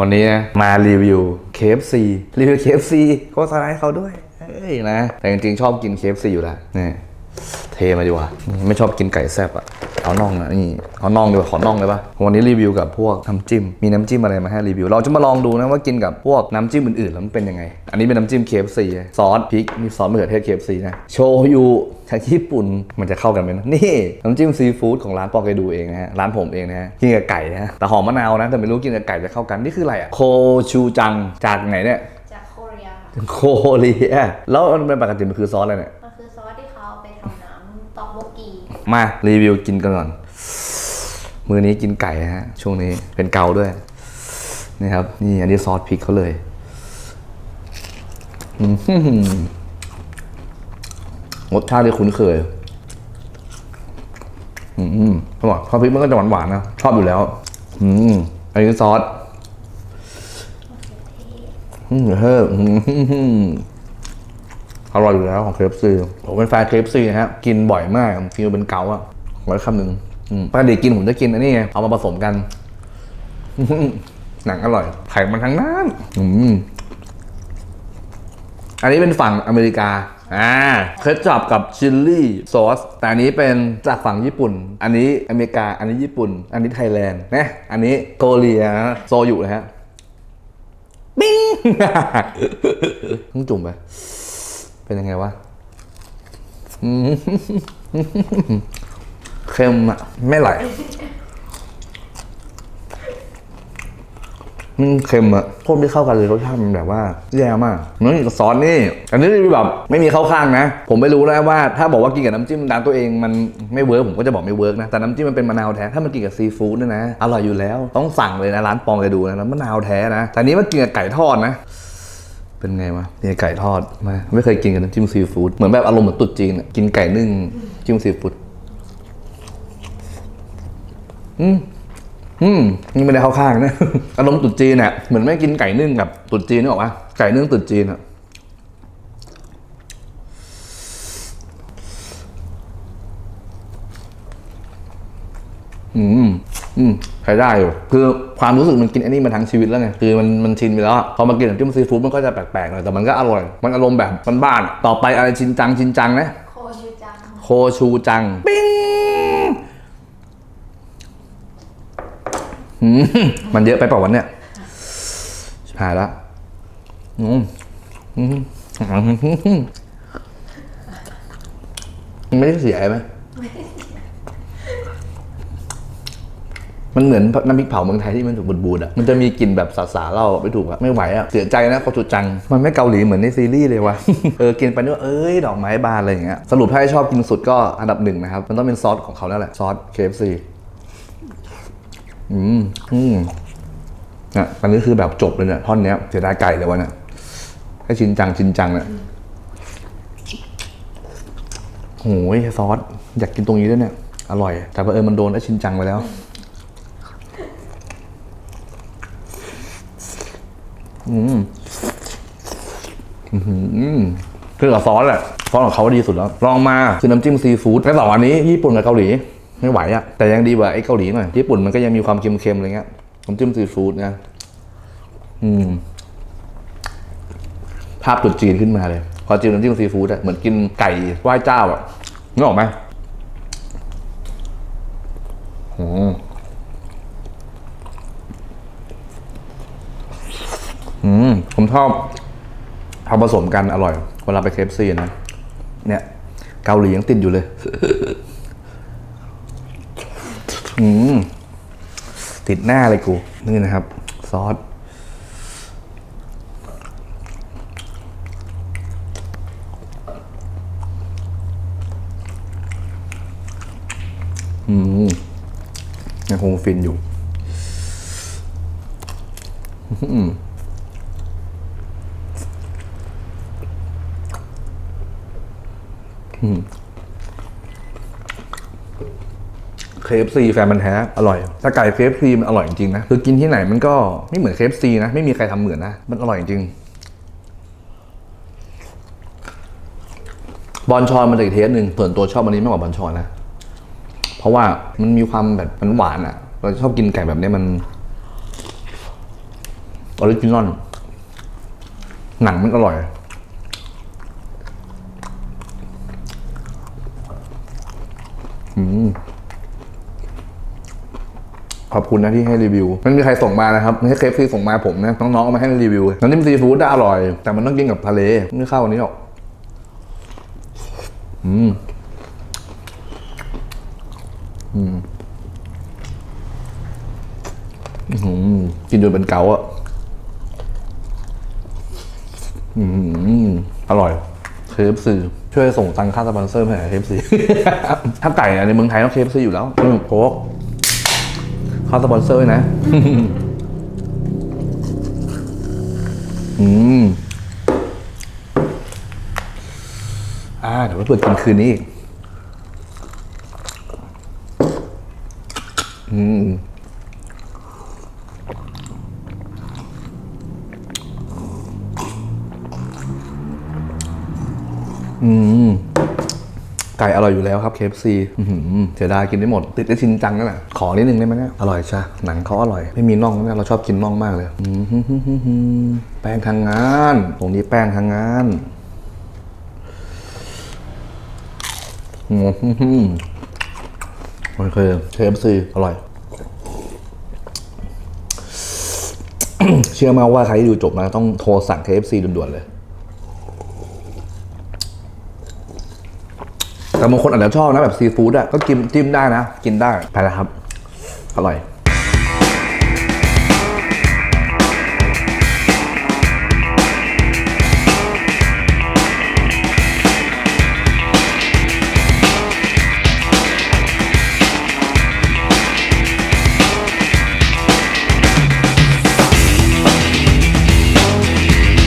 วันนี้นะมารีวิว KFC รีวิว KFC โฆษณาให้เขาด้วยเฮ้ยนะ แต่จริงๆ ชอบกิน KFC อยู่แล้วนี่ เทมาดีกว่าไม่ชอบกินไก่แซ่บอะเอาน่องอะนี่เอาน่องดีกว่าขอน่องเลยปะวันนี้รีวิวกับพวกน้ำจิ้ม มีน้ำจิ้มอะไรมาให้รีวิว เราจะมาลองดูนะว่ากินกับพวกน้ำจิ้มอื่นๆแล้วมันเป็นยังไง อันนี้เป็นน้ำจิ้ม KFC ซอสพริกมีซอสมะเขือเทศ KFC นะโชยุจากญี่ปุ่นมันจะเข้ากันไหมนะนี่น้ำจิ้มซีฟู้ดของร้านปอเกดูเองนะฮะร้านผมเองนะฮะกินกับไก่นะฮะแต่หอมมะนาวนะแต่ไม่รู้กินกับไก่จะเข้ากันนี่คืออะไรอะโคชูจังจากไหนเนี่ยจากโคเรียค่ะโคเรียแล้วมันเป็นปกติมันคือซอสอะไรเนี่ย มารีวิวกินกันก่อน มือนี้กินไก่นะฮะ ช่วงนี้เป็นเกาด้วย นี่ครับ นี่อันนี้ซอสพริกเขาเลยอื้อหือรสชาติที่คุ้นเคยอืมอร่อยข้าวพริกมันก็จะหวานๆนะ ชอบอยู่แล้ว อืมอันนี้ซอสอืมเฮ้อ อร่อยอยู่แล้วของ KFC ผมเป็นแฟน KFC นะฮะกินบ่อยมากกินเป็นเกาอะไว้คำหนึ่งปกติกินผมจะกินอันนี้ไงเอามาผสมกัน หนังอร่อยไข่มันทั้งนั้นอืมอันนี้เป็นฝั่งอเมริกาอ่าเคชับกับชิลลี่ซอสแต่อันนี้เป็นจากฝั่งญี่ปุ่น อันนี้อเมริกา อันนี้ญี่ปุ่น อันนี้ไทยแลนด์นะอันนี้เกาหลีนะโซยุนะฮะ ปิ้งต้องจุ่มไป เป็นยังไงวะเค็มอะไม่ไหลมันเค็มอะโคตรไม่เข้ากันเลยรสชาติมันแบบว่าแย่มากน้ำกับซอสนี่ อันนี้แบบไม่มีเข้าข้างนะ ผมไม่รู้นะว่า ถ้าบอกว่ากินกับน้ำจิ้มร้านตัวเองมันไม่เวิร์กผมก็จะบอกไม่เวิร์กนะ แต่น้ำจิ้มมันเป็นมะนาวแท้ ถ้ามันกินกับซีฟู้ดเนี่ยนะ อร่อยอยู่แล้ว ต้องสั่งเลยนะร้านปองไปดูนะมะนาวแท้นะ แต่อันนี้มันกินกับไก่ทอดนะ เป็นไงวะนี่ไก่ทอดมาไม่เคยกินกับน้ำจิ้มซีฟู้ดเหมือนแบบอารมณ์เหมือนตุ๊ดจีนอะกินไก่นึ่งจิ้มซีฟู้ดอืมอืมนี่ไม่ได้เข้าข้างนะอารมณ์ตุ๊ดจีนเนี่ยเหมือนไม่กินไก่นึ่งกับตุ๊ดจีนนึกออกปะไก่นึ่งตุ๊ดจีนอะอืม อืมใช้ได้อยู่คือความรู้สึกมันกินอันนี้มาทั้งชีวิตแล้วไงคือมันมันชินไปแล้วอะพอมากินน้ำจิ้มซีฟู้ดมันก็จะแปลกๆหน่อยแต่มันก็อร่อย มันอารมณ์แบบบ้านๆอะต่อไปอะไรชินจังชินจังนะโคชูจังโคชูจังปิ้งหืมมันเยอะไปเปล่าวันเนี่ยชิบหายละอืมอืมมันไม่ได้เสียไหมมั มันเหมือนน้ำพริกเผาเมืองไทยที่มันถูกบูดๆอะมันจะมีกลิ่นแบบสาๆเล่าไม่ถูกอะไม่ไหวอะเสียใจนะโคจูจัง มันไม่เกาหลีเหมือนในซีรีส์เลยว่ะเออกินไปนึกว่าเอ้ยดอกไม้บานอะไรอย่างเงี้ยสรุปถ้าให้ชอบกินสุดก็อันดับหนึ่งนะครับมันต้องเป็นซอสของเขาแล้วแหละซอส KFC อืมอืมเนี่ยอันนี้คือแบบจบเลยเนี่ยท่อนเนี้ยเสียดายไก่เลยวะเนี่ยให้ชินจังชินจังเนี่ยโอ้ยซอสอยากกินตรงนี้ด้วยเนี่ย อร่อย แต่พอเออมันโดนไอ้ชินจังไปแล้ว อืมคือกับซอสแหละซอสของเขาดีสุดแล้วลองมาคือน้ำจิ้มซีฟู้ดในสองอันนี้ญี่ปุ่นกับเกาหลีไม่ไหวอะแต่ยังดีกว่าไอ้เกาหลีหน่อยญี่ปุ่นมันก็ยังมีความเค็มๆอะไรเงี้ยน้ำจิ้มซีฟู้ดนะอืม ภาพจุดจีนขึ้นมาเลยพอจิ้มน้ำจิ้มซีฟู้ดอะเหมือนกินไก่ไหว้เจ้าอะนึกออกไหมอื อืมผมชอบทำผสมกันอร่อย เวลาไปเคฟซีนะ เนี่ย เกาหลียังติดอยู่เลย อืม ติดหน้าเลยกู นี่นะครับ ซอส อืมยังคงฟินอยู่ เคฟซีแฟนมันแท้อร่อย ถ้าไก่เคฟซีมันอร่อยจริงนะ คือกินที่ไหนมันก็ไม่เหมือนเคฟซีนะ ไม่มีใครทำเหมือนนะ มันอร่อยจริง บอลชอนมันจะอีกเทสหนึ่งส่วนตัวชอบอันนี้มากกว่าบอลชอนนะ เพราะว่ามันมีความแบบมันหวานอะ่ะ เราชอบกินไก่แบบนี้มันออริจินอลหนังมันอร่อย ขอบคุณนะที่ให้รีวิวไม่มีใครส่งมานะครับไม่ใช่เคฟซีส่งมาผมนะน้องๆเอามาให้รีวิวน้ำจิ้มซีฟู้ดได้อร่อย แต่มันต้องกินกับทะเลไม่เข้าอันนี้หรอกอืมอืมอื้อหือกินจนเป็นเกาอะอืมอร่อยเคฟซีช่วยส่งตังค่าสปอนเซอร์ให้เคฟซีถ้าไก่ในเมืองไทยต้องเคฟซีอยู่แล้วโค้ก ค่าสปอนเซอร์ด้วยนะ อืม อ่า เดี๋ยวไปเปิดกินคืนนี้อืมอืม ไก่อร่อยอยู่แล้วครับ KFC อื้อหือเสียดายกินได้หมด ติดได้ชินจังนั่นแหละขอนิดนึงได้ไหมเนี่ยอร่อยใช่หนังเขาอร่อย ไม่มีน่องเนี่ยเราชอบกินน่องมากเลยอืมฮึ่มฮึ่มฮึ่มฮึ่มแป้งทางงาน ตรงนี้แป้งทางงานอืมฮึ่มฮึ่มโอเค KFC อร่อยเชื่อมาว่าใครที่ดูจบนะต้องโทรสั่ง KFC ด่วนๆเลย แต่บางคนอาจจะชอบนะแบบซีฟู้ดอะก็กินจิ้มได้นะ กินได้ไปแล้วครับ อร่อย